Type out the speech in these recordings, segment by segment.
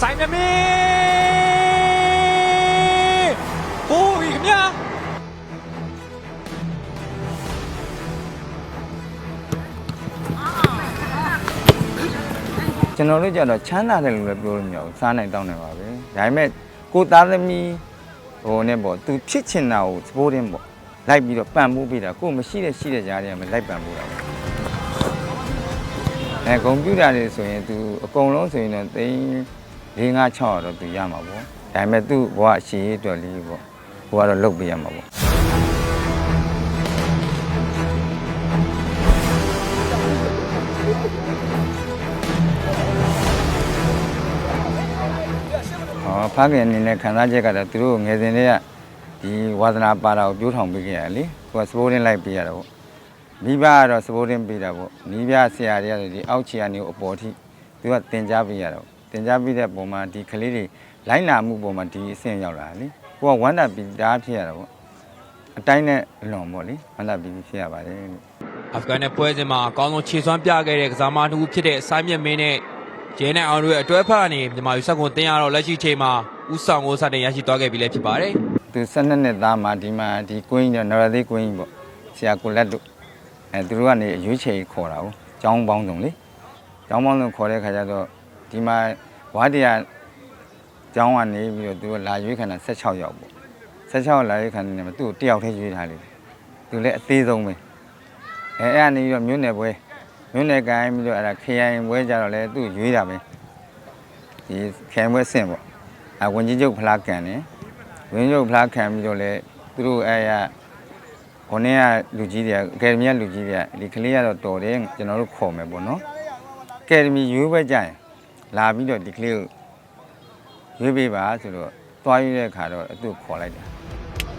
ဆိုင်မမင်းဟိုးပြီခင်ဗျာကျွန်တော်တို့ကြတော့ချမ်းသာတယ်လို့လည်းပြောလို့မရဘူးစားနိုင်တောင်းနိုင်ပါပဲဒါပေမဲ့ကိုသားသမီးဟိုနဲ့ပေါ့သူဖြစ်ချင်တာကိုစပိုးတင်းပေါ့လိုက်ပြီးတော့ပံ့ပိုးပေးတာကိုယ်မရှိတဲ့ရှိတဲ့ကြားတွေကမလိုက်ပံ့ပိုးတာပေါ့အဲကွန်ပျူတာတွေဆိုရင်သူအကုန်လုံးဆိုရင်တော့သိန်း ၄၅6တော့သူရမှာပေါ့ဒါပေမဲ့သူ့ဘဝအရှိရေးအတွက်လေးပေါ့ဟိုကတော့လုတ်ပေးရမှာပေါ့ဟောဖခင်အနေနဲ့ခံစားချက်ကတော့သူတို့ငယ်စဉ်တွေကဒီဝါသနာပါတာကိုပြိုးထောင်ပေးခဲ့ရတယ်လေသူကစပိုးတင်းလိုက်ပေးရတာပေါ့မိဘကတော့စပိုးတင်းပေးတာပေါ့မိဘဆရာတွေကလည်းဒီအောက်ခြေကနေအပေါ်ထိသူကတင် जा ပေးရတာပေါ့ တင် जा ပေးတဲ့ပုံမှာဒီကလေးတွေလိုင်းနာမှုပုံမှာဒီအဆင့်ရောက်လာတာလေကိုကဝမ်းတာပြီးသားဖြစ်ရတာပေါ့အတိုင်းနဲ့အလွန်ပေါ့လေဝမ်းတာပြီးဖြစ်ရပါတယ်လို့အာဖဂန်နဲ့ပွဲစဉ်မှာအကောင်းဆုံးခြေစွမ်းပြခဲ့တဲ့ကစားမတစ်ဦးဖြစ်တဲ့ဆိုင်းမြတ်မင်းနဲ့ဂျဲနဲ့အောင်တို့ရဲ့အတွဲဖက်ကနေမြန်မာယူဆက်ကွန်တင်ရတော့လက်ရှိချိန်မှာဦးဆောင်ကိုစတင်ရရှိသွားခဲ့ပြီလည်းဖြစ်ပါတယ်သူ12နှစ်သားမှာဒီမှာဒီကွင်းတော့နရသေးကွင်းပေါ့ဆရာကိုလက်တို့အဲသူတို့ကနေအရွေးချယ်ခေါ်တာကိုကျောင်းပေါင်းစုံလေကျောင်းပေါင်းစုံခေါ်တဲ့ခါကျတော့ ဒီမှာဝါတရားကျောင်းကနေပြီးတော့သူတို့လာရွေးခံတာ16ယောက်ပေါ့16ယောက်လာရွေးခံနေမှာသူ့ကိုတယောက်တည်းရွေးထားလိမ့်တယ်သူလည်းအသေးဆုံးပဲအဲအဲ့ကနေပြီးတော့မြို့နယ်ပွဲမြို့နယ်ကိုင်းပြီးတော့အဲ့ဒါခရိုင်ပွဲကြတော့လေသူ့ရွေးတာပဲဒီခရိုင်ပွဲဆင့်ပေါ့အဝင်ကြီးချုပ်ဖလားကန်တယ်ဝင်းရုပ်ဖလားခံပြီးတော့လဲသူတို့အဲရဟိုနေ့ကလူကြီးတွေအကယ်ဒမီကလူကြီးတွေကဒီကလေးကတော့တော်တယ်ကျွန်တော်တို့ခေါ်မယ်ပေါ့နော်အကယ်ဒမီရွေးပွဲကြရင် လာပြီးတော့ဒီကလေးကိုရွေးပေးပါဆိုတော့သွားရွေးတဲ့အခါတော့အတူခေါ်လိုက်တယ်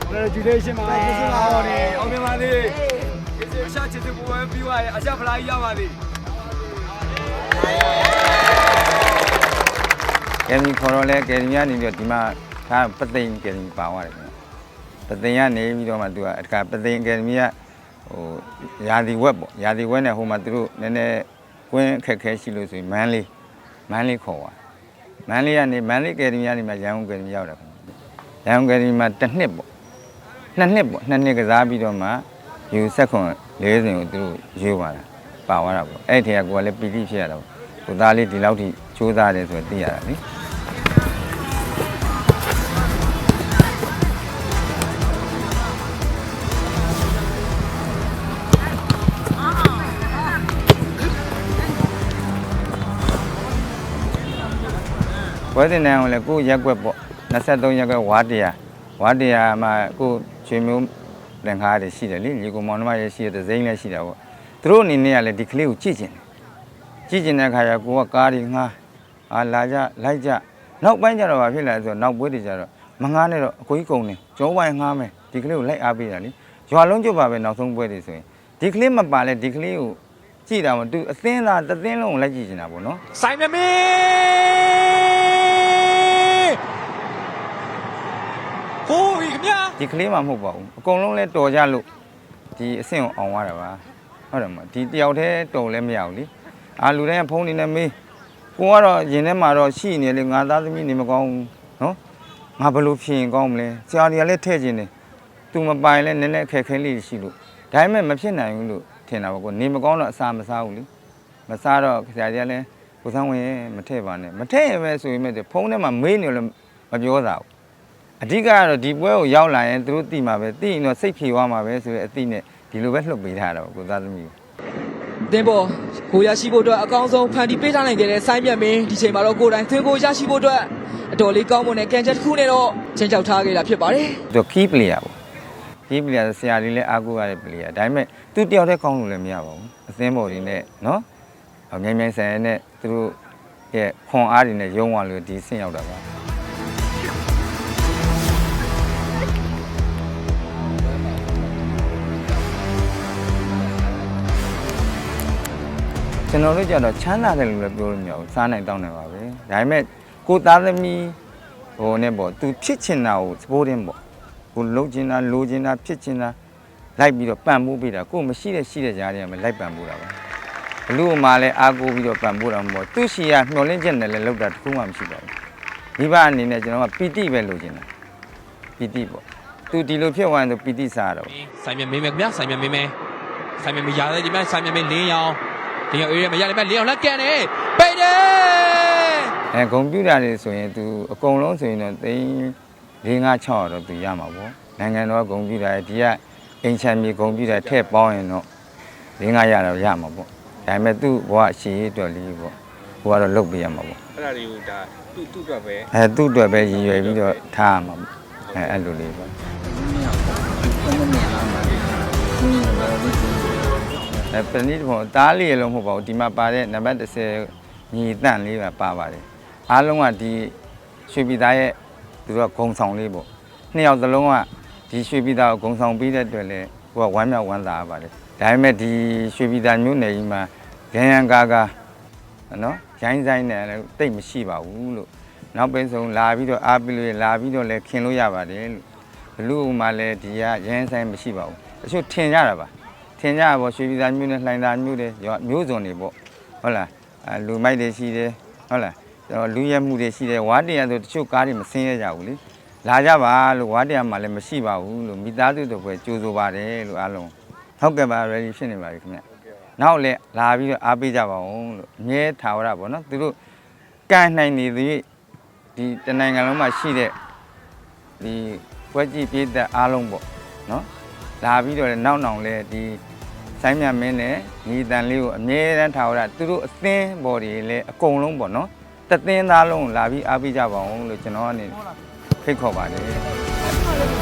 Congratulations ပါကျေးဇူးပါဟောနေအောင်မြင်ပါသေးကျေးဇူးအရှာကျေးဇူးပွဲပြီးသွားရင်အရှာဖလားကြီးရပါသေးကယ်ဒမီခေါ်တော့လဲကယ်ဒမီကနေပြီးတော့ဒီမှာဒါပသိမ်ကယ်ဒမီပါသွားတယ်ခင်ဗျပသိမ်ကနေပြီးတော့မှသူကတခါပသိမ်ကယ်ဒမီကဟိုရာသီဝက်ပေါ့ရာသီဝက်နဲ့ဟိုမှာသူတို့နည်းနည်းကွင်းအခက်ခဲရှိလို့ဆိုရင်မန်းလေး မန်းလေးခေါ်သွားမန်းလေးကနေမန်းလေးကယ်ဒမီကနေမှရန်ကုန်ကယ်ဒမီရောက်တာခင်ဗျရန်ကုန်ကယ်ဒမီမှာတစ်နှစ်ပေါ့နှစ်နှစ်ပေါ့နှစ်နှစ်ကစားပြီးတော့မှယူဆက်ခွန်40ကိုသူတို့ရွေးသွားတာပါသွားတာပေါ့အဲ့ဒီထဲကကိုကလည်းပီတိဖြစ်ရတာပေါ့ကိုသားလေးဒီလောက်ထိစူးစားတယ်ဆိုတော့သိရတာလေ ဝဲတင်နန်းကိုလည်းကိုယ့်ရက်ွက်ပေါ့23ရက်ွက်ဝါတရားဝါတရားမှာကိုယ့်ချွေမျိုးလင်္ကားတွေရှိတယ်လေညီကောင်မောင်နှမရဲ့ရှိတဲ့ဒဇိမ့်လည်းရှိတာပေါ့သူတို့အနေနဲ့ကလည်းဒီကလေးကိုကြည့်ကျင်တယ်ကြည့်ကျင်တဲ့အခါကျကိုကကားတွေငှားအာလာကြလိုက်ကြနောက်ပိုင်းကျတော့ဘာဖြစ်လဲဆိုတော့နောက်ပွဲတွေကျတော့မငှားနဲ့တော့အကိုကြီးကုန်နေကျောဝိုင်းငှားမယ်ဒီကလေးကိုလိုက်အားပေးတာလေရွာလုံးကျွတ်ပါပဲနောက်ဆုံးပွဲတွေဆိုရင်ဒီကလေးမပါလဲဒီကလေးကိုကြည့်တာမသူအသင်းသားတစ်သင်းလုံးကိုလိုက်ကြည့်နေတာပေါ့နော်ဆိုင်မမင်း ဒီကလေးမှမဟုတ်ပါဘူးအကုန်လုံးလဲတော်ကြလို့ဒီအဆင့်ကိုအောင်ရတာပါဟုတ်တယ်မဒီတယောက်တည်းတော်လဲမရဘူးလေအာလူတိုင်းကဖုန်းနေနဲ့မေးကိုကတော့ရင်ထဲမှာတော့ရှိနေလေငါသားသမီးနေမကောင်းဘူးနော်ငါဘယ်လိုဖြစ်ရင်ကောင်းမလဲဆရာတွေကလည်းထည့်ခြင်းတယ်သူမပိုင်လဲနည်းနည်းအခက်ခဲလေးရှိလို့ဒါပေမဲ့မဖြစ်နိုင်ဘူးလို့ထင်တာပေါ့ကိုနေမကောင်းတော့အစာမစားဘူးလေမစားတော့ဆရာတွေကလည်းကိုသန်းဝင်မထည့်ပါနဲ့မထည့်ရင်ပဲဆိုရင်မဲ့ဖုန်းထဲမှာမေးနေလို့မပြောတာဘူး အဓိကကတော့ဒီပွဲကိုရောက်လာရင်သူတို့သိမှာပဲသိရင်တော့စိတ်ဖြေသွားမှာပဲဆိုတဲ့အသိနဲ့ဒီလိုပဲလှုပ်ပေးထားတာပေါ့ကိုသားသမီးကိုသင်ပေါ်ကိုရရှိဖို့အတွက်အကောင်းဆုံးဖန်တီးပေးထားနိုင်ခဲ့တဲ့ဆိုင်းမြတ်မင်းဒီချိန်မှာတော့ကိုယ်တိုင်သင်ကိုရရှိဖို့အတွက်အတော်လေးကောင်းမွန်တဲ့ကံချက်တစ်ခုနဲ့တော့ချင်းချောက်ထားခဲ့တာဖြစ်ပါတယ်သူက key player ပေါ့ key player ဆိုဆရာလေးလည်းအားကိုးရတဲ့ player ဒါပေမဲ့သူတယောက်တည်းကောင်းလို့လည်းမရပါဘူးအသင်းပေါ်တွေနဲ့နော်အမြိုင်မြိုင်ဆန်နဲ့သူတို့ရဲ့ခွန်အားတွေနဲ့ရုံးသွားလို့ဒီဆင့်ရောက်တာပါ ကျွန်တော်တို့ကြတော့ချမ်းသာတယ်လို့လည်းပြောလို့မရဘူးစားနိုင်တောင်းနိုင်ပါပဲဒါပေမဲ့ကိုသားသမီးဟိုနဲ့ပေါ့သူဖြစ်ချင်တာကိုစပိုးတင်းပေါ့ကိုလှုပ်ချင်တာလိုချင်တာဖြစ်ချင်တာလိုက်ပြီးတော့ပံ့ပိုးပေးတာကိုမရှိတဲ့ရှိတဲ့ကြားတွေကမလိုက်ပံ့ပိုးတာပါဘလူးကမှလည်းအားကိုးပြီးတော့ပံ့ပိုးတာမဟုတ်သူရှိရမျောလင့်ချက်နဲ့လည်းလောက်တာတခုမှမရှိပါဘူးမိဘအနေနဲ့ကျွန်တော်ကပီတိပဲလိုချင်တာပီတိပေါ့သူဒီလိုဖြစ်သွားရင်သူပီတိစားတော့ဆိုင်မြမင်းမယ်ခင်ဗျာဆိုင်မြမင်းမယ်ဆိုင်မြမင်းရတဲ့ဒီမဲ့ဆိုင်မြမင်းလင်းရောင် လင်းရောင်အေးရမရလည်းမဲ့လင်းရောင်လက်ကန်နေပိတ်တယ်အဲကွန်ပျူတာတွေဆိုရင်သူအကုန်လုံးဆိုရင်တော့သိန်း၄၅6တော့သူရမှာပေါ့နိုင်ငံတော်ကွန်ပျူတာဒီကအင်ချန်မီကွန်ပျူတာထည့်ပေါင်းရင်တော့၄၅ရတော့ရမှာပေါ့ဒါပေမဲ့သူ့ဘဝအရှိရေးအတွက်လေးပေါ့ဟိုကတော့လုတ်ပြရမှာပေါ့အဲ့ဒါတွေကိုဒါသူ့သူ့အတွက်ပဲအဲသူ့အတွက်ပဲရည်ရွယ်ပြီးတော့ထားရမှာပေါ့အဲအဲ့လိုလေးပေါ့ အဲပဏိတဘောတားလေးရလုံးမဟုတ်ပါဘူးဒီမှာပါတဲ့နံပါတ်30ညီတန့်လေးပါပါပါတယ်အားလုံးကဒီရွှေပြည်သားရဲ့သူတို့ကဂုံဆောင်လေးပေါ့နှစ်ယောက်သလုံးကဒီရွှေပြည်သားကိုဂုံဆောင်ပြီးတဲ့အတွက်လည်းဟိုကဝမ်းမြောက်ဝမ်းသာရပါတယ်ဒါပေမဲ့ဒီရွှေပြည်သားမျိုးနယ်ကြီးမှာရန်ရန်ကားကားနော်ရိုင်းဆိုင်နဲ့လည်းတိတ်မရှိပါဘူးလို့နောက်ပိုင်းဆုံးလာပြီးတော့အားပြီးလို့လာပြီးတော့လည်းခင်လို့ရပါတယ်လို့ဘလူးမှလည်းဒီကရင်းဆိုင်မရှိပါဘူးတချို့ထင်ကြတာပါ ထင်ကြတာပေါ့ရွှေပြည်သားမျိုးနဲ့လှိုင်သားမျိုးတွေရောမျိုးစုံတွေပေါ့ဟုတ်လားအဲလူမိုက်တွေရှိတယ်ဟုတ်လားတော့လူရဲမှုတွေရှိတယ်ဝါတရားဆိုတချို့ကားတွေမဆင်းရကြဘူးလေလာကြပါလို့ဝါတရားမှလည်းမရှိပါဘူးလို့မိသားစုတို့ပဲကြိုးဆိုပါတယ်လို့အားလုံးဟုတ်ကဲ့ပါ ready ဖြစ်နေပါပြီခင်ဗျနောက်လည်းလာပြီးတော့အားပေးကြပါဦးလို့အမြဲထာဝရပေါ့နော်သူတို့ကန့်နိုင်နေသည်ဒီတနိုင်ငံလုံးမှာရှိတဲ့ဒီပွဲကြည့်ပြည်သက်အားလုံးပေါ့နော်လာပြီးတော့လည်းနောက်နောင်လဲဒီ ဆိုင်မြမင်းနဲ့ညီတန်လေးကိုအမြဲတမ်းထားရတာသူတို့အသင်းပေါ်တွေလည်းအကုန်လုံးပေါ့နော်တသင်းသားလုံးလာပြီးအားပေးကြပါအောင်လို့ကျွန်တော်ကနေဖိတ်ခေါ်ပါတယ်